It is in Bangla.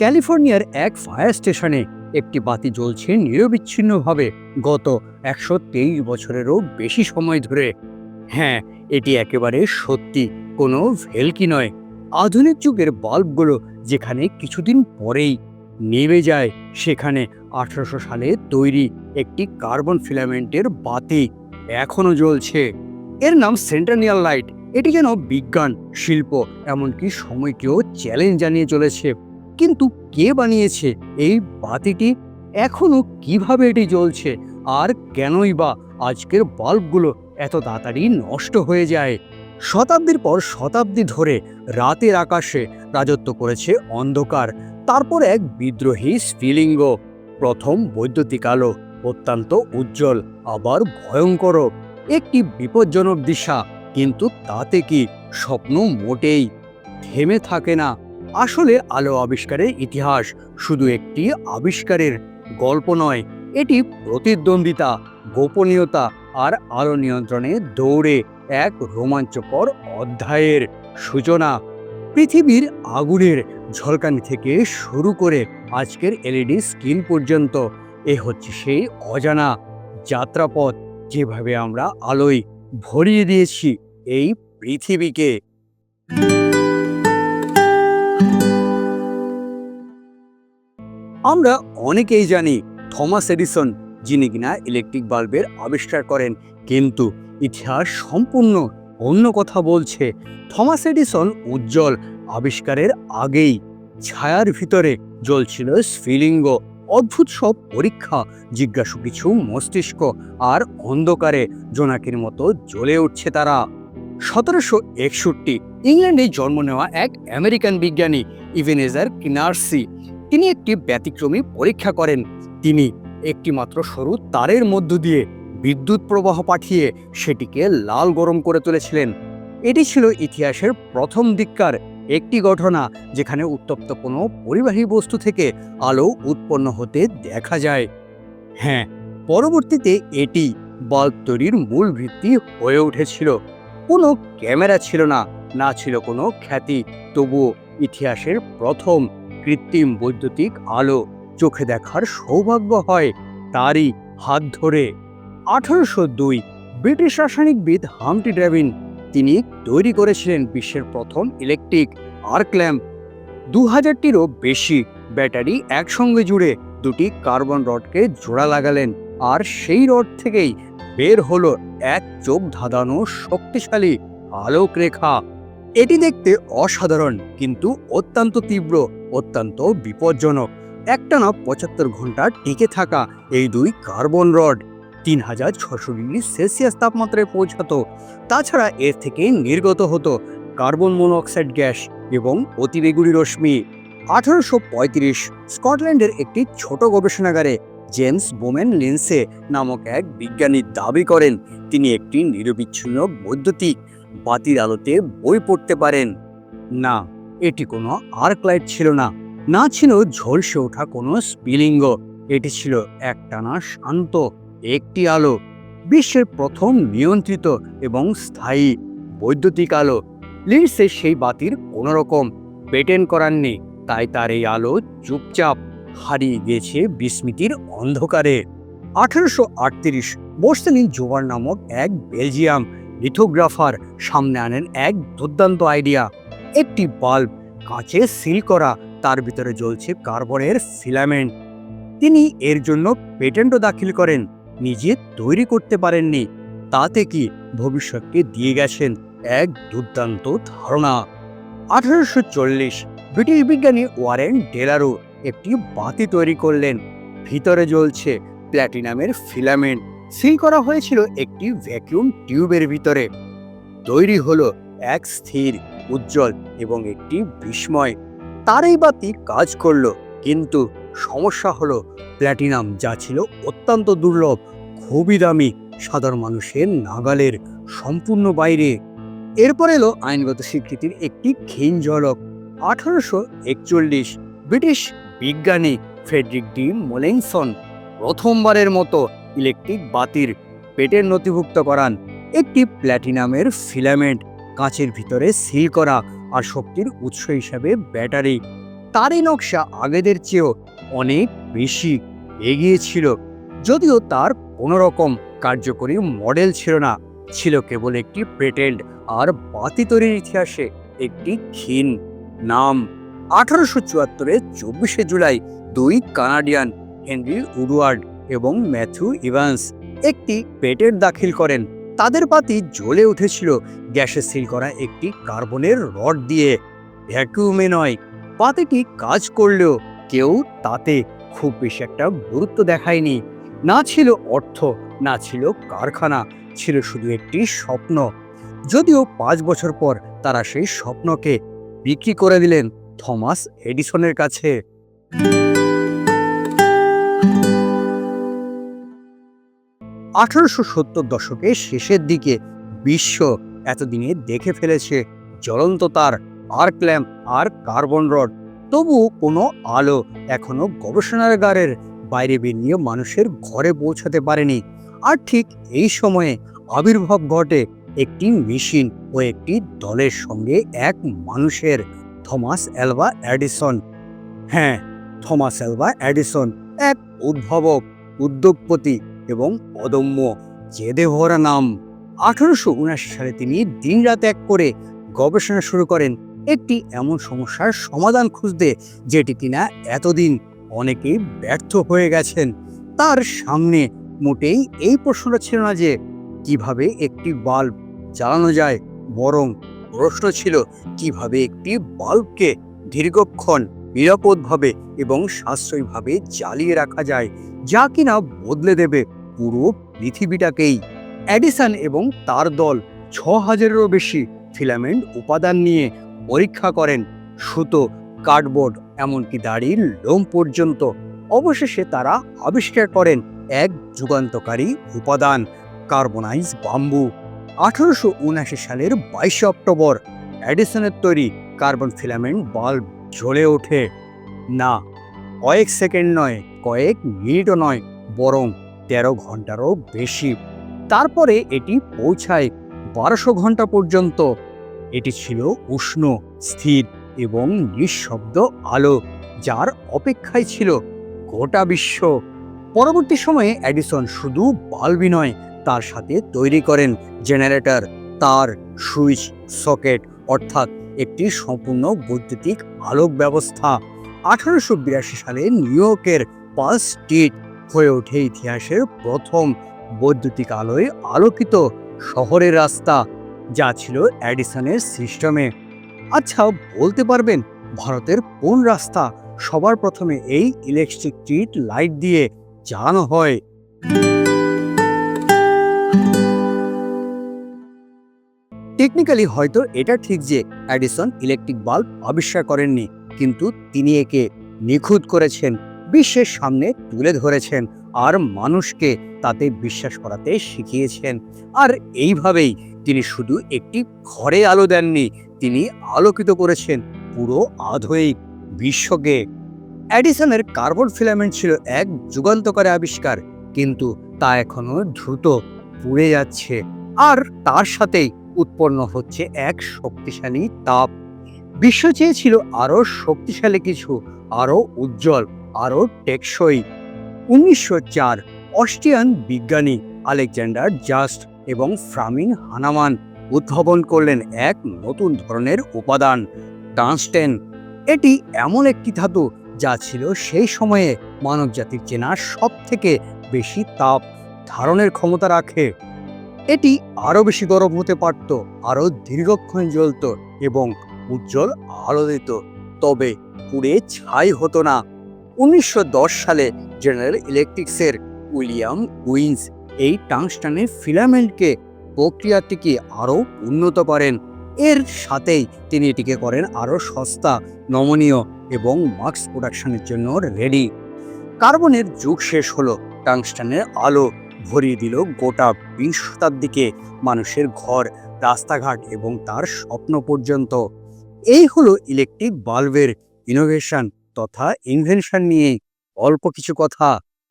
ক্যালিফোর্নিয়ার এক ফায়ার স্টেশনে একটি বাতি জ্বলছে নিরবিচ্ছিন্নভাবে গত একশো তেইশ বছরেরও বেশি সময় ধরে। হ্যাঁ এটি একেবারে সত্যি, কোনো ভেলকি নয়। আধুনিক যুগের বাল্বগুলো যেখানে কিছুদিন পরেই নেমে যায়, সেখানে আঠারোশো সালে তৈরি একটি কার্বন ফিলামেন্টের বাতি এখনও জ্বলছে। এর নাম সেন্টানিয়াল লাইট। এটি যেন বিজ্ঞান, শিল্প, এমনকি সময়কেও চ্যালেঞ্জ জানিয়ে চলেছে। কিন্তু কে বানিয়েছে? এই বাতিটি এখনও কীভাবে এটি জ্বলছে? আর কেনই বা আজকের বাল্বগুলো এত তাড়াতাড়ি নষ্ট হয়ে যায়? শতাব্দীর পর শতাব্দী ধরে রাতের আকাশে রাজত্ব করেছে অন্ধকার, তারপর এক বিদ্রোহী স্ফিলিঙ্গ প্রথম বৈদ্যুতিক আলো অত্যন্ত উজ্জ্বল, আবার ভয়ঙ্কর। একটি বিপজ্জনক দিশা, কিন্তু তাতে কি স্বপ্ন মোটেই থেমে থাকে না। আসলে আলো আবিষ্কারের ইতিহাস শুধু একটি আবিষ্কারের গল্প নয়, এটি প্রতিদ্বন্দ্বিতা, গোপনীয়তা আর আলো নিয়ন্ত্রণে দৌড়ে এক রোমাঞ্চকর অধ্যায়ের সূচনা। পৃথিবীর আগুনের ঝলকানি থেকে শুরু করে আজকের এলইডি স্ক্রিন পর্যন্ত, এ হচ্ছে সেই অজানা যাত্রাপথ যেভাবে আমরা আলোয় ভরিয়ে দিয়েছি এই পৃথিবীকে। আমরা অনেকেই জানি থমাস এডিসন, যিনি কিনা ইলেকট্রিক বাল্বের আবিষ্কার করেন। কিন্তু ইতিহাস সম্পূর্ণ অন্য কথা বলছে। থমাস এডিসন উজ্জ্বল আবিষ্কারের আগেই ছায়ার ভিতরে জ্বলছিল স্ফিলিঙ্গ। অদ্ভুত সব পরীক্ষা, জিজ্ঞাসু কিছু মস্তিষ্ক আর অন্ধকারে জোনাকির মতো জ্বলে উঠছে তারা। সতেরোশো একষট্টি, ইংল্যান্ডে জন্ম নেওয়া এক আমেরিকান বিজ্ঞানী, ইভেনেজার কিনার্সি। তিনি একটি ব্যতিক্রমী পরীক্ষা করেন। তিনি একটি মাত্র সরু তারের মধ্য দিয়ে বিদ্যুৎ প্রবাহ পাঠিয়ে সেটিকে লাল গরম করে তুলেছিলেন। এটি ছিল ইতিহাসের প্রথম দিককার একটি ঘটনা যেখানে উত্তপ্ত কোনো পরিবাহী বস্তু থেকে আলো উৎপন্ন হতে দেখা যায়। হ্যাঁ পরবর্তীতে এটি বাল্ব তৈরির মূল ভিত্তি হয়ে উঠেছিল। কোনো ক্যামেরা ছিল না না ছিল কোনো খ্যাতি। তবুও ইতিহাসের প্রথম কৃত্রিম বৈদ্যুতিক আলো চোখে দেখার সৌভাগ্য হয় তারই হাত ধরে। আঠারোশো দুই ব্রিটিশ রাসায়নিকবিদ হামটি ড্রাভিন তিনি তৈরি করেছিলেন বিশ্বের প্রথম ইলেকট্রিক আর্ক ল্যাম্প। দু হাজারটিরও বেশি ব্যাটারি একসঙ্গে জুড়ে দুটি কার্বন রডকে জোড়া লাগালেন আর সেই রড থেকেই বের হলো এক চোখ ধাঁধানো শক্তিশালী আলোক রেখা এটি দেখতে অসাধারণ কিন্তু অত্যন্ত তীব্র। অত্যন্ত বিপজ্জনক। একটানা পঁচাত্তর ঘণ্টা টিকে থাকা এই দুই কার্বন রড তিন হাজার ছশো ডিগ্রি সেলসিয়াস তাপমাত্রায় পৌঁছাতো। তাছাড়া এর থেকে নির্গত হতো কার্বন মনোক্সাইড গ্যাস এবং অতিবেগুনি রশ্মি। আঠারোশো পঁয়ত্রিশ স্কটল্যান্ডের একটি ছোট গবেষণাগারে জেমস বোমেন লিন্সে নামক এক বিজ্ঞানী দাবি করেন, তিনি একটি নিরবিচ্ছিন্ন বৈদ্যুতিক বাতির আলোতে বই পড়তে পারেন। না এটি কোনো আর্ক লাইট ছিল না। না ছিল ঝলসে ওঠা কোনো স্পিলিঙ্গ। এটি ছিল একটানা শান্ত, একটি আলো। বিশ্বের প্রথম নিয়ন্ত্রিত এবং স্থায়ী বৈদ্যুতিক আলো। লিন্সে সেই বাতির কোনো রকম পেটেন্ট করার নেই, তাই তার এই আলো চুপচাপ হারিয়ে গিয়েছে বিস্মৃতির অন্ধকারে। আঠারোশো আটত্রিশ বোর্সেলিন জোবার নামক এক বেলজিয়াম লিথোগ্রাফার সামনে আনেন এক দুর্দান্ত আইডিয়া। একটি বাল্ব কাঁচে সিল করা, তার ভিতরে জ্বলছে কার্বনের ফিলামেন্ট। তিনি এর জন্য পেটেন্টও দাখিল করেন, নিজে তৈরি করতে পারেননি। তাতে কি ভবিষ্যৎকে দিয়ে গেছেন এক দুর্দান্ত ধারণা। আঠারোশো চল্লিশ ব্রিটিশ বিজ্ঞানী ওয়ারেন ডেলারো একটি বাতি তৈরি করলেন। ভিতরে জ্বলছে প্ল্যাটিনামের ফিলামেন্ট। সিল করা হয়েছিল একটি ভ্যাকুয়াম টিউবের ভিতরে। তৈরি হলো এক স্থির উজ্জ্বল এবং একটি বিস্ময়। তার এই বাতি কাজ করল, কিন্তু সমস্যা হলো, প্ল্যাটিনাম যা ছিল অত্যন্ত দুর্লভ, খুবই দামি, সাধারণ মানুষের নাগালের সম্পূর্ণ বাইরে। এরপর এলো আইনগত স্বীকৃতির একটি ক্ষীণ ঝলক। আঠারোশো একচল্লিশ, ব্রিটিশ বিজ্ঞানী ফ্রেডরিক ডি মোলেংসন প্রথমবারের মতো ইলেকট্রিক বাতির পেটের নথিভুক্ত করান। একটি প্ল্যাটিনামের ফিলামেন্ট কাঁচের ভিতরে সিল করা আর শক্তির উৎস হিসাবে ব্যাটারি। তার এই নকশা আগেদের চেয়েও অনেক বেশি এগিয়ে ছিল, যদিও তার কোনো রকম কার্যকরী মডেল ছিল না। ছিল কেবল একটি পেটেন্ট আর বাতি তৈরির ইতিহাসে একটি ক্ষীণ নাম। আঠারোশো চুয়াত্তরে চব্বিশে জুলাই দুই কানাডিয়ান হেনরি উডওয়ার্ড এবং ম্যাথু ইভান্স একটি পেটেন্ট দাখিল করেন। তাদের বাতি জ্বলে উঠেছিল। গ্যাসে সিল করা একটি কার্বনের রড দিয়ে। ভ্যাকুমে নয়, বাতিটি কাজ করলেও কেউ তাতে খুব বেশি একটা গুরুত্ব দেখায়নি। না ছিল অর্থ, না ছিল কারখানা, ছিল শুধু একটি স্বপ্ন। যদিও পাঁচ বছর পর তারা সেই স্বপ্নকে বিক্রি করে দিলেন থমাস এডিসনের কাছে। আঠারোশো সত্তর দশকের শেষের দিকে বিশ্ব এতদিনে দেখে ফেলেছে জ্বলন্ত তার আর্ক ল্যাম্প আর কার্বন রড তবু কোনো আলো এখনও গবেষণাগারের বাইরে বেরিয়ে মানুষের ঘরে পৌঁছাতে পারেনি। আর ঠিক এই সময়ে আবির্ভাব ঘটে একটি মেশিন ও একটি দলের সঙ্গে এক মানুষের, থমাস অ্যালভা অ্যাডিসন। হ্যাঁ থমাস অ্যালভা অ্যাডিসন, এক উদ্ভাবক, উদ্যোগপতি। এবং অদম্য জেদে ভরা নাম আঠারোশো উনাশি সালে তিনি দিনরাত এক করে গবেষণা শুরু করেন, একটি এমন সমস্যার সমাধান খুঁজতে যেটি কিনা এতদিন অনেকেই ব্যর্থ হয়ে গেছেন। তার সামনে মোটেই এই প্রশ্নটা ছিল না যে কীভাবে একটি বাল্ব জ্বালানো যায়, বরং প্রশ্ন ছিল কীভাবে একটি বাল্বকে দীর্ঘক্ষণ নিরাপদভাবে এবং সাশ্রয়ীভাবে চালিয়ে রাখা যায়, যা কিনা বদলে দেবে। পুরো পৃথিবীটাকেই। অ্যাডিসন এবং তার দল ছ হাজারেরও বেশি ফিলামেন্ট উপাদান নিয়ে পরীক্ষা করেন। সুতো, কার্ডবোর্ড, এমনকি দাড়ির লোম পর্যন্ত। অবশেষে তারা আবিষ্কার করেন এক যুগান্তকারী উপাদান, কার্বনাইজ বাম্বু আঠারোশো উনআশি সালের বাইশে অক্টোবর, অ্যাডিসনের তৈরি কার্বন ফিলামেন্ট বাল্ব জ্বলে ওঠে। না, কয়েক সেকেন্ড নয়, কয়েক মিনিটও নয়, বরং তেরো ঘন্টারও বেশি। তারপরে এটি পৌঁছায় বারোশো ঘণ্টা পর্যন্ত। এটি ছিল উষ্ণ, স্থির এবং নিঃশব্দ আলো, যার অপেক্ষায় ছিল গোটা বিশ্ব। পরবর্তী সময়ে অ্যাডিসন শুধু বাল্বই নয়, তার সাথে তৈরি করেন জেনারেটর, তার সুইচ, সকেট, অর্থাৎ একটি সম্পূর্ণ বৈদ্যুতিক আলোক ব্যবস্থা। আঠারোশো বিরাশি সালে নিউ ইয়র্কের পালস স্ট্রিট হয়ে ওঠে ইতিহাসের প্রথম বৈদ্যুতিক আলোয় আলোকিত শহরের রাস্তা, যা ছিল অ্যাডিসনের সিস্টেমে। আচ্ছা বলতে পারবেন ভারতের কোন রাস্তা সবার প্রথমে এই ইলেকট্রিক স্ট্রিট লাইট দিয়ে জ্বালানো হয়? টেকনিক্যালি হয়তো এটা ঠিক যে অ্যাডিসন ইলেকট্রিক বাল্ব আবিষ্কার করেননি, কিন্তু তিনি একে নিখুঁত করেছেন। বিশ্বের সামনে তুলে ধরেছেন আর মানুষকে তাতে বিশ্বাস করাতে শিখিয়েছেন। আর এইভাবেই তিনি শুধু একটি ঘরে আলো দেননি, তিনি আলোকিত করেছেন পুরো আধুনিক বিশ্বকে। অ্যাডিসনের কার্বন ফিলামেন্ট ছিল এক যুগান্তকারী আবিষ্কার, কিন্তু তা এখনও দ্রুত পুড়ে যাচ্ছে। আর তার সাথেই উৎপন্ন হচ্ছে এক শক্তিশালী তাপ। বিশ্ব চেয়েছিল আরও শক্তিশালী কিছু, আরও উজ্জ্বল। আরও টেকসই। উনিশশো চার, অস্ট্রিয়ান বিজ্ঞানী আলেকজান্ডার জাস্ট এবং ফ্রামিন হানামান উদ্ভাবন করলেন এক নতুন ধরনের উপাদান টাংস্টেন এটি এমন একটি ধাতু যা ছিল সেই সময়ে মানবজাতির চেনা সব থেকে বেশি তাপ ধারণের ক্ষমতা রাখে। এটি আরও বেশি গরম হতে পারত, আরও দীর্ঘক্ষণ জ্বলত এবং উজ্জ্বল আলো দিত, তবে পুড়ে ছাই হতো না। উনিশশো দশ সালে জেনারেল ইলেকট্রিক্সের উইলিয়াম উইন্স এই টাংস্টানের ফিলামেন্টকে প্রক্রিয়াটিকে আরও উন্নত করেন। এর সাথেই তিনি এটিকে করেন আরও সস্তা, নমনীয় এবং মাস্ক প্রোডাকশনের জন্য রেডি। কার্বনের যুগ শেষ হলো, টাংস্টানের আলো ভরিয়ে দিল গোটা বিংশ শতাব্দীকে মানুষের ঘর, রাস্তাঘাট এবং তার স্বপ্ন পর্যন্ত। এই হলো ইলেকট্রিক বাল্বের ইনোভেশন তথা ইনভেনশন নিয়ে অল্প কিছু কথা